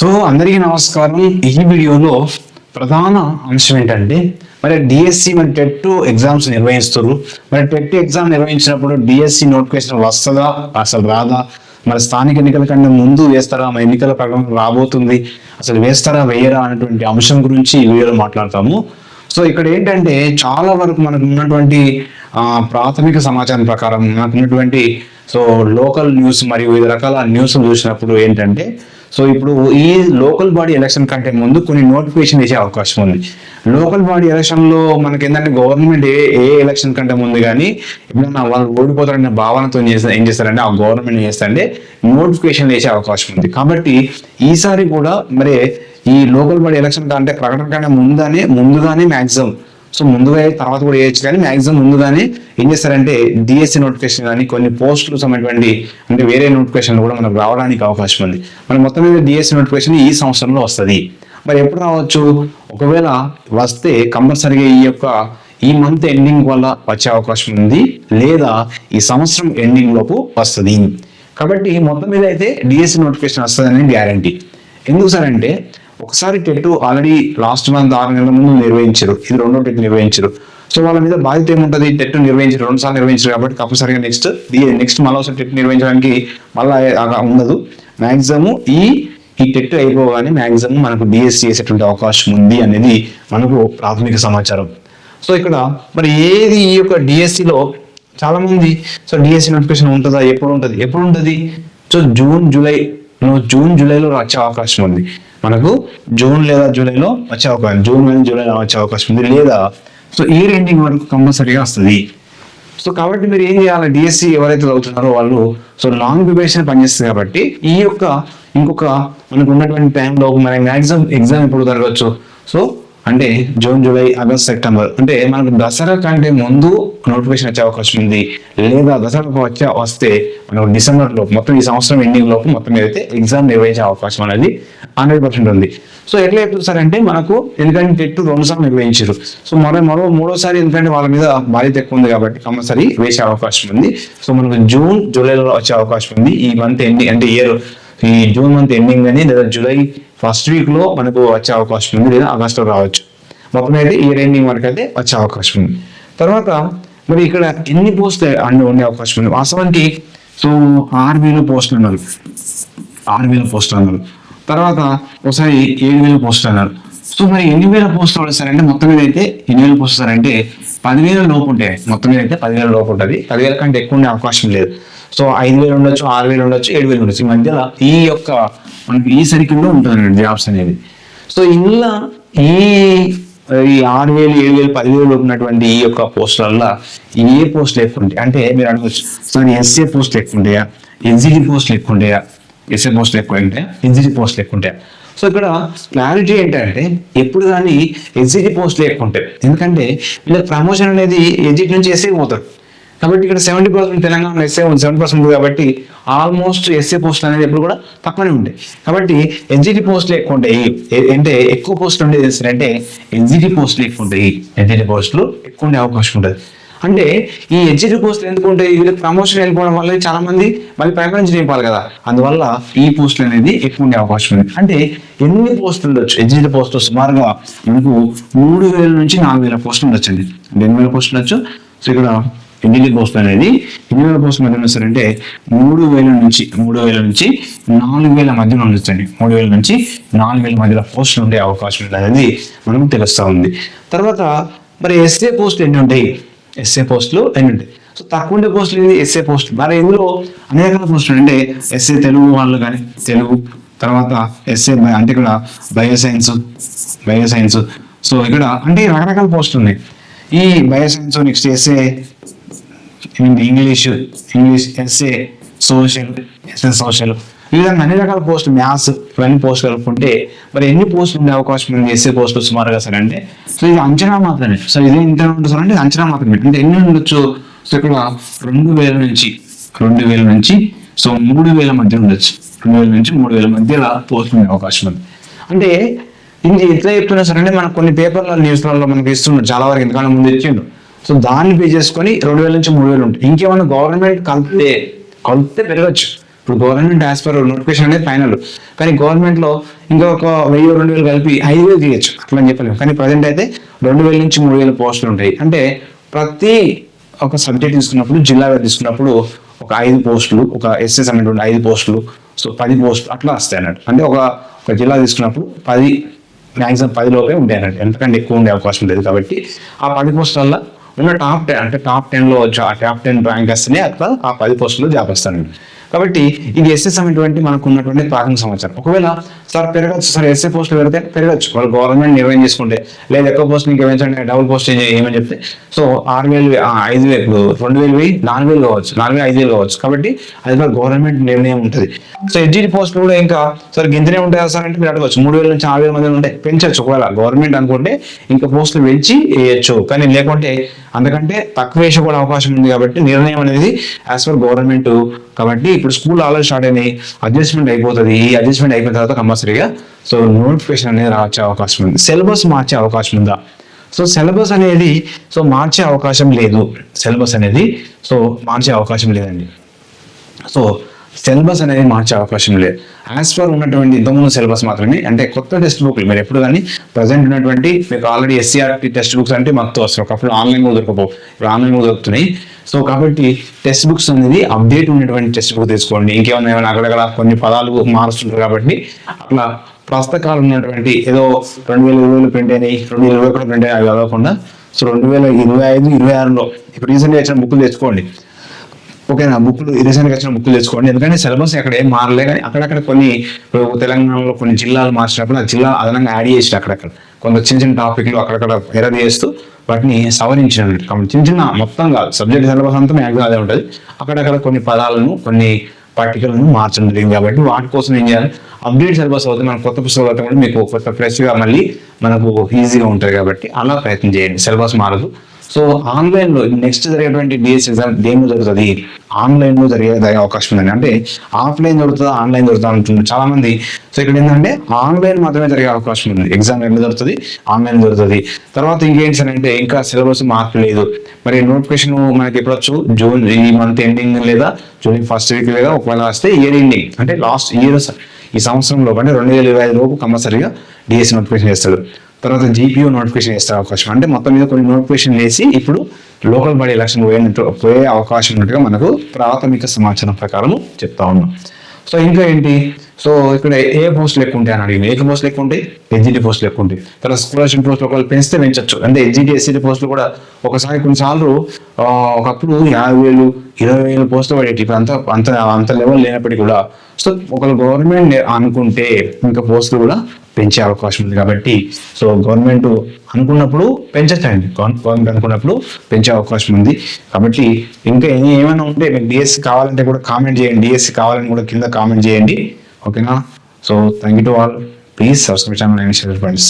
So అందరికీ నమస్కారం. ఈ వీడియోలో ప్రధాన అంశం ఏంటంటే మరి డిఎస్సి మరి టెట్ ఎగ్జామ్స్ నిర్వహిస్తారు. మరి టెట్ ఎగ్జామ్ నిర్వహించినప్పుడు డిఎస్సి నోటిఫికేషన్ వస్తుందా అసలు రాదా? మరి స్థానిక ఎన్నికల కంటే ముందు వేస్తారా? మరి ఎన్నికల ప్రకటన రాబోతుంది అసలు వేస్తారా వేయరా అనేటువంటి అంశం గురించి ఈ వీడియోలో మాట్లాడతాము. సో ఇక్కడ ఏంటంటే చాలా వరకు మనకు ఉన్నటువంటి ప్రాథమిక సమాచారం ప్రకారం మనకు ఉన్నటువంటి సో లోకల్ న్యూస్ మరియు వివిధ రకాల న్యూస్ చూసినప్పుడు ఏంటంటే సో ఇప్పుడు ఈ లోకల్ బాడీ ఎలక్షన్ కంటే ముందు కొన్ని నోటిఫికేషన్ వేసే అవకాశం ఉంది. లోకల్ బాడీ ఎలక్షన్లో మనకి ఏంటంటే గవర్నమెంట్ ఏ ఏ ఎలక్షన్ కంటే ముందు కానీ ఎప్పుడైనా వాళ్ళు ఓడిపోతారనే భావనతో ఏం ఏం చేస్తారంటే ఆ గవర్నమెంట్ చేస్తారంటే నోటిఫికేషన్ వేసే అవకాశం ఉంది. కాబట్టి ఈసారి కూడా మరి ఈ లోకల్ బాడీ ఎలక్షన్ కంటే ప్రకటన కంటే ముందనే ముందుగానే మ్యాక్సిమం సో ముందుగా తర్వాత కూడా వేయచ్చు కానీ మాక్సిమం ముందుగానే ఏం చేస్తారంటే డిఎస్సి నోటిఫికేషన్ కానీ కొన్ని పోస్టులు సమటువంటి అంటే వేరే నోటిఫికేషన్లు కూడా మనకు రావడానికి అవకాశం ఉంది. మరి మొత్తం మీద డిఎస్సి నోటిఫికేషన్ ఈ సంవత్సరంలో వస్తుంది. మరి ఎప్పుడు రావచ్చు? ఒకవేళ వస్తే కంపల్సరీగా ఈ యొక్క ఈ మంత్ ఎండింగ్ వల్ల వచ్చే అవకాశం ఉంది లేదా ఈ సంవత్సరం ఎండింగ్ లోపు వస్తుంది. కాబట్టి మొత్తం మీద అయితే డిఎస్సి నోటిఫికేషన్ వస్తుందని గ్యారంటీ ఎందుకు సార్ అంటే ఒకసారి టెట్ ఆల్రెడీ లాస్ట్ మంత్ ఆరు నెలల ముందు నిర్వహించారు. ఇది రెండో టెట్ నిర్వహించారు. సో వాళ్ళ మీద బాధ్యత ఏముంటుంది? టెట్ నిర్వహించారు. రెండు సార్లు నిర్వహించారు కాబట్టి కంపల్సరీగా నెక్స్ట్ నెక్స్ట్ మళ్ళీ ఒకసారి టెట్ నిర్వహించడానికి మళ్ళీ ఉండదు. మాక్సిమం ఈ ఈ టెట్ అయిపోగానే మ్యాక్సిమం మనకు డిఎస్సి చేసేటువంటి అవకాశం ఉంది అనేది మనకు ప్రాథమిక సమాచారం. సో ఇక్కడ మరి ఏది ఈ యొక్క డిఎస్సిలో చాలా మంది సో డిఎస్సి నోటిఫికేషన్ ఉంటుందా? ఎప్పుడు ఉంటుంది? ఎప్పుడు ఉంటుంది? సో జూన్ జూలై జూన్ జూలైలో వచ్చే అవకాశం ఉంది. మనకు జూన్ లేదా జూలైలో వచ్చే అవకాశం జూన్ లేదా జూలైలో వచ్చే అవకాశం ఉంది లేదా? సో ఇయర్ ఎండింగ్ వరకు కంపల్సరీగా వస్తుంది. సో కాబట్టి మీరు ఏం చేయాలి? డిఎస్సి ఎవరైతే చదువుతున్నారో వాళ్ళు సో లాంగ్ ప్రిపరేషన్ పనిచేస్తుంది కాబట్టి ఈ యొక్క ఇంకొక మనకు ఉన్నటువంటి టైంలో మన మ్యాక్సిమం ఎగ్జామ్ ఎప్పుడు జరగచ్చు? సో అంటే జూన్ జూలై ఆగస్ట్ సెప్టెంబర్. అంటే మనకు దసరా కంటే ముందు నోటిఫికేషన్ వచ్చే అవకాశం ఉంది. లేదా దసరాకు వచ్చే వస్తే మనకు డిసెంబర్ లోపు మొత్తం ఈ సంవత్సరం ఎండింగ్ లోపు మొత్తం ఏదైతే ఎగ్జామ్ నిర్వహించే అవకాశం అనేది హండ్రెడ్ పర్సెంట్ ఉంది. సో ఎట్లా చెప్తుంది సార్ అంటే మనకు ఎందుకంటే టెట్ రెండు సార్లు నిర్వహించారు సో మరో మరో మూడోసారి ఎందుకంటే వాళ్ళ మీద బాధ్యత ఎక్కువ ఉంది కాబట్టి కంపల్సరీ వేసే అవకాశం ఉంది. సో మనకు జూన్ జూలైలో వచ్చే అవకాశం ఉంది. ఈ మంత్ ఎండింగ్ అంటే ఇయర్ ఈ జూన్ మంత్ ఎండింగ్ అని లేదా జూలై ఫస్ట్ వీక్లో మనకు వచ్చే అవకాశం ఉంది లేదా ఆగస్టులో రావచ్చు. మొత్తం అయితే ఇయర్ ఎండింగ్ వరకు అయితే వచ్చే అవకాశం ఉంది. తర్వాత మరి ఇక్కడ ఎన్ని పోస్టులు అన్ని ఉండే అవకాశం ఉంది? వాస్తవానికి సో ఆర్మీలో వేల పోస్టులు ఉన్నారు ఆరు పోస్టులు అన్నారు. తర్వాత ఒకసారి ఏడు వేల పోస్టులు అన్నారు. సో మరి ఎన్ని వేల పోస్టులు వస్తారంటే మొత్తం మీద అయితే ఎన్ని వేల పోస్టులు అంటే పదివేల లోపు ఉంటాయి. మొత్తం మీద అయితే పదివేల లోపు ఉంటుంది. పదివేల కంటే ఎక్కువ ఉండే అవకాశం లేదు. సో ఐదు వేలు ఉండొచ్చు ఆరు వేలు ఉండొచ్చు ఏడు వేలు ఉండొచ్చు. ఈ మధ్యలో ఈ యొక్క మనకి ఈ సర్కిల్లో ఉంటుంది జాబ్స్ అనేది. సో ఇందులో ఈ ఈ ఆరు వేలు ఏడు వేలు పదివేలు ఉన్నటువంటి ఈ యొక్క పోస్టులల్లో ఏ పోస్టులు ఎక్కువ ఉంటాయి? అంటే మీరు అనుకోవచ్చు సో ఎస్ఏ పోస్టులు ఎక్కువ ఉంటాయా? ఎన్జిటి పోస్టులు ఎక్కువ ఉంటాయా? ఎస్ఏ పోస్టులు ఎక్కువ ఉంటాయా? ఎన్జిటి పోస్టులు ఎక్కువ ఉంటాయా? సో ఇక్కడ క్లారిటీ ఏంటంటే ఎప్పుడు కానీ ఎగ్జిటి పోస్టులు ఎక్కువ ఉంటాయి. ఎందుకంటే వీళ్ళకి ప్రమోషన్ అనేది ఎగ్జిట్ నుంచి ఎస్ఏ పోతారు. కాబట్టి ఇక్కడ సెవెంటీ పర్సెంట్ తెలంగాణ ఎస్ఏ ఉంది సెవెంటీ పర్సెంట్ కాబట్టి ఆల్మోస్ట్ ఎస్ఏ పోస్టులు అనేది ఎప్పుడు కూడా తక్కువనే ఉంటాయి కాబట్టి ఎన్జిటి పోస్టులు ఎక్కువ ఉంటాయి అంటే ఎక్కువ పోస్టులు ఉండేది అంటే ఎన్జిటి పోస్టులు ఎక్కువ ఉంటాయి ఎన్జిటి పోస్టులు ఎక్కువ ఉండే అవకాశం ఉంటుంది అంటే ఈ ఎడ్జిటి పోస్టులు ఎందుకు ఉంటాయి వీళ్ళకి ప్రమోషన్ వెళ్ళిపోవడం వల్ల చాలా మంది మళ్ళీ ప్రైమరీ నుంచి నింపాలి కదా అందువల్ల ఈ పోస్టులు అనేది ఎక్కువ ఉండే అవకాశం ఉంది అంటే ఎన్ని పోస్టులు ఉండొచ్చు ఎడ్జిటి పోస్టులు సుమారుగా మనకు మూడు వేల నుంచి నాలుగు వేల పోస్టులు ఉండొచ్చు అండి ఎన్ని వేల పోస్టులు ఉండొచ్చు సో ఇక్కడ ఎన్నిటి పోస్టులు అనేది ఎన్ని వేల పోస్టులు మధ్య వస్తారంటే మూడు వేల నుంచి మూడు వేల నుంచి నాలుగు వేల మధ్యలో ఉండొచ్చండి మూడు వేల నుంచి నాలుగు వేల మధ్యలో పోస్టులు ఉండే అవకాశం ఉంది అనేది మనకు తెలుస్తూ ఉంది. తర్వాత మరి ఎస్ఏ పోస్టులు ఎన్ని ఉంటాయి? ఎస్ఏ పోస్టులు ఎన్ని ఉంటాయి? సో తక్కువ ఉండే పోస్టులు ఇది ఎస్ఏ పోస్ట్ మరి ఇందులో అనేక రకాల పోస్టులు అంటే ఎస్ఏ తెలుగు వాళ్ళు కానీ తెలుగు తర్వాత ఎస్ఏ అంటే ఇక్కడ bio science bio science so ఇక్కడ అంటే రకరకాల పోస్టులు ఉన్నాయి. ఈ bio science next SA English English SA social SA social ఈ విధంగా అన్ని రకాల పోస్టులు మ్యాథ్స్ ఇవన్నీ పోస్టులు కలుపుకుంటే మరి ఎన్ని పోస్టులు ఉండే అవకాశం ఉంది ఎస్ఏ పోస్టులు సుమారుగా సరే అంటే? సో ఇది అంచనా మాత్రమే. సో ఇది ఇంత ఉంటుంది సార్ అంటే అంచనా మాత్రమే. అంటే ఎన్ని ఉండొచ్చు? సో ఇక్కడ రెండు వేల నుంచి రెండు వేల నుంచి సో మూడు వేల మధ్య ఉండొచ్చు. రెండు వేల నుంచి మూడు వేల మధ్యలో పోస్టులు ఉండే అవకాశం ఉంది. అంటే ఇది ఎట్లా చెప్తున్నా సరే అంటే మనకు కొన్ని పేపర్ల న్యూస్లలో మనకి ఇస్తున్నారు చాలా వరకు ఎందుకంటే ముందు ఇచ్చిండు సో దాన్ని పే చేసుకొని రెండు వేల నుంచి మూడు వేలు ఉంటాయి. ఇంకేమన్నా గవర్నమెంట్ కలిపితే కలిపితే పెరగచ్చు. ఇప్పుడు గవర్నమెంట్ యాజ్ పర్ నోటిఫికేషన్ అనేది ఫైనల్ కానీ గవర్నమెంట్లో ఇంకొక వెయ్యి రెండు వేలు కలిపి ఐదు వేలు తీయచ్చు. అట్లా అని చెప్పలేము. కానీ ప్రజెంట్ అయితే రెండు వేల నుంచి మూడు వేల పోస్టులు ఉంటాయి. అంటే ప్రతి ఒక సబ్జెక్ట్ తీసుకున్నప్పుడు జిల్లా తీసుకున్నప్పుడు ఒక ఐదు పోస్టులు ఒక ఎస్ఎస్ అనేటువంటి ఐదు పోస్టులు సో పది పోస్టులు అట్లా వస్తాయి అన్నట్టు. అంటే ఒక ఒక జిల్లా తీసుకున్నప్పుడు పది మ్యాక్సిమం పది లోపే ఉంటాయి అన్నట్టు. ఎంతకంటే ఎక్కువ ఉండే అవకాశం లేదు కాబట్టి ఆ పది పోస్టులలో ఉన్న టాప్ టెన్ అంటే టాప్ టెన్లో టాప్ టెన్ ర్యాంకర్స్ని అట్లా ఆ పది పోస్టులు జాబ్ వస్తానండి కాబట్టి ఇది ఎస్ఎస్ అనేటువంటి మనకు ఉన్నటువంటి ప్రాథమిక సమాచారం. ఒకవేళ సార్ పెరగచ్చు సార్ ఎస్ఏ పోస్టులు పెడితే పెరగచ్చు వాళ్ళు గవర్నమెంట్ నిర్ణయం చేసుకుంటే లేదా ఎక్కువ పోస్ట్ ఇంకా పెంచండి డబుల్ పోస్ట్ ఏమని చెప్తే సో ఆరు వేలు ఆ, ఐదు వేలు రెండు వేలు వెయ్యి నాలుగు వేలు కావచ్చు నాలుగు వేలు ఐదు వేలు కావచ్చు. కాబట్టి అది కూడా గవర్నమెంట్ నిర్ణయం ఉంటుంది. సో ఎడ్జిటి పోస్టులు కూడా ఇంకా సార్ గింతనే ఉంటాయా సార్ అంటే మీరు అడగవచ్చు మూడు వేల నుంచి ఆరు వేల మంది ఉంటాయి పెంచవచ్చు ఒకవేళ. గవర్నమెంట్ అనుకుంటే ఇంకా పోస్టులు పెంచి వేయచ్చు. కానీ లేకుంటే అందుకంటే తక్కువ వేసే కూడా అవకాశం ఉంది కాబట్టి నిర్ణయం అనేది యాజ్ పర్ గవర్నమెంట్ కాబట్టి ఇప్పుడు స్కూల్ ఆల్రెడీ స్టార్ట్ అయినాయి. అడ్జస్ట్మెంట్ అయిపోతుంది. ఈ అడ్జస్ట్మెంట్ అయిపోయిన తర్వాత కంపల్సరీగా సో నోటిఫికేషన్ అనేది రావచ్చే అవకాశం ఉంది. సిలబస్ మార్చే అవకాశం ఉందా? సో సిలబస్ అనేది సో మార్చే అవకాశం లేదు. సిలబస్ అనేది సో మార్చే అవకాశం లేదండి. సో సిలబస్ అనేది మార్చే అవకాశం లేదు. యాజ్ పర్ ఉన్నటువంటి ఇంతకుముందు సిలబస్ మాత్రమే అంటే కొత్త టెక్స్ట్ బుక్లు మీరు ఎప్పుడు కానీ ప్రజెంట్ ఉన్నటువంటి మీకు ఆల్రెడీ ఎస్సీఆర్టీ టెక్స్ట్ బుక్స్ అంటే మాకు వస్తారు ఒకప్పుడు ఆన్లైన్ కూడా దొరకపోవు ఇప్పుడు ఆన్లైన్ కూడా దొరుకుతున్నాయి. సో కాబట్టి టెక్స్ట్ బుక్స్ అనేది అప్డేట్ ఉన్నటువంటి టెక్స్ట్ బుక్ తీసుకోండి. ఇంకేమైనా ఏమైనా అక్కడక్కడ కొన్ని పదాలు మారుస్తుంటారు కాబట్టి అట్లా ప్రస్తుత కాలం ఉన్నటువంటి ఏదో రెండు వేల ఇరవైలో ప్రింట్ అయినాయి రెండు వేల ఇరవై కూడా ప్రింట్ అయినాయి అవి చదవకుండా. సో రెండు వేల ఇరవై ఐదు ఇరవై ఆరులో ఇప్పుడు రీసెంట్గా వచ్చిన బుక్లు తెచ్చుకోండి. ఓకేనా బుక్లు రీసెంట్గా వచ్చిన బుక్లు తెచ్చుకోండి. ఎందుకంటే సిలబస్ ఎక్కడ ఏం మారలే కానీ అక్కడక్కడ కొన్ని తెలంగాణలో కొన్ని జిల్లాలు మార్చినప్పుడు ఆ జిల్లా అదనంగా యాడ్ చేసి అక్కడక్కడ. కొంత చిన్న చిన్న టాపిక్లు అక్కడక్కడ ఎరర్ చేస్తూ వాటిని సవరించిన కాబట్టి చిన్న చిన్న మొత్తం కాదు సబ్జెక్ట్ సిలబస్ అంతా మ్యాక్సిమం అదే ఉంటుంది. అక్కడక్కడ కొన్ని పదాలను కొన్ని పార్టికల్ను మార్చడం జరిగింది కాబట్టి వాటి కోసం ఏం చేయాలి? అప్డేట్ సిలబస్ అవుతుంది మన కొత్త పుస్తకాలు అవుతాం కూడా మీకు కొత్త ఫ్రెష్గా మళ్ళీ మనకు ఈజీగా ఉంటుంది కాబట్టి అలా ప్రయత్నం చేయండి. సిలబస్ మారదు. సో ఆన్లైన్లో నెక్స్ట్ జరిగేటువంటి డిఎస్ ఎగ్జామ్ దేని జరుగుతుంది? ఆన్లైన్లో జరిగే అవకాశం ఉందండి. అంటే ఆఫ్లైన్ జరుగుతుందా? ఆన్లైన్ జరుగుతుందా అంటున్నారు చాలా మంది సో ఇక్కడ ఏంటంటే ఆన్లైన్ మాత్రమే జరిగే అవకాశం ఉంది. ఎగ్జామ్ ఎక్కడ జరుగుతుంది? ఆన్లైన్ జరుగుతుంది. తర్వాత ఇంకేంటి సార్ అంటే ఇంకా సిలబస్ మార్చలేదు మరి నోటిఫికేషన్ మనకి ఎప్పుడొచ్చు? జూన్ ఈ మంత్ ఎండింగ్ లేదా? జూన్ ఫస్ట్ వీక్ లేదా? ఒకవేళ వస్తే ఇయర్ ఎండింగ్ అంటే లాస్ట్ ఇయర్ ఈ సంవత్సరంలో అంటే రెండు వేల ఇరవై ఐదు లోపు కంపల్సరీగా డిఎస్ నోటిఫికేషన్ చేస్తాడు తర్వాత జీపీఓ నోటిఫికేషన్ వేసే అవకాశం. అంటే మొత్తం మీద కొన్ని నోటిఫికేషన్ వేసి ఇప్పుడు లోకల్ బాడీ ఎలక్షన్ పోయినట్టు పోయే అవకాశం ఉన్నట్టుగా మనకు ప్రాథమిక సమాచారం ప్రకారం చెప్తా ఉన్నాం. సో ఇంకా ఏంటి? సో ఇక్కడ ఏ పోస్టులు ఎక్కువ ఉంటాయి అని అడిగింది. ఏ పోస్టులు ఎక్కువ ఉంటాయి ఎడ్జిటి పోస్టులు ఎక్కువ ఉంటాయి తర్వాత స్కాలర్షిప్ పోస్టులు ఒకవేళ పెంచితే పెంచచ్చు. అంటే ఎడ్జిటి ఎస్సీటీ పోస్టులు కూడా ఒకసారి కొన్నిసార్లు ఒకప్పుడు యాభై వేలు ఇరవై వేలు పోస్టులు పడేటి ఇప్పుడు అంత అంత అంత లెవెల్ లేనప్పటికీ కూడా. సో ఒకవేళ గవర్నమెంట్ అనుకుంటే ఇంకా పోస్టులు కూడా పెంచే అవకాశం ఉంది కాబట్టి సో గవర్నమెంట్ అనుకున్నప్పుడు పెంచచ్చండి. గవర్నమెంట్ అనుకున్నప్పుడు పెంచే అవకాశం ఉంది. కాబట్టి ఇంకా ఏమైనా ఉంటే మీకు డిఎస్సి కావాలంటే కూడా కామెంట్ చేయండి. డిఎస్సి కావాలని కూడా కింద కామెంట్ చేయండి. ఓకేనా so thank you to all please subscribe channel and share friends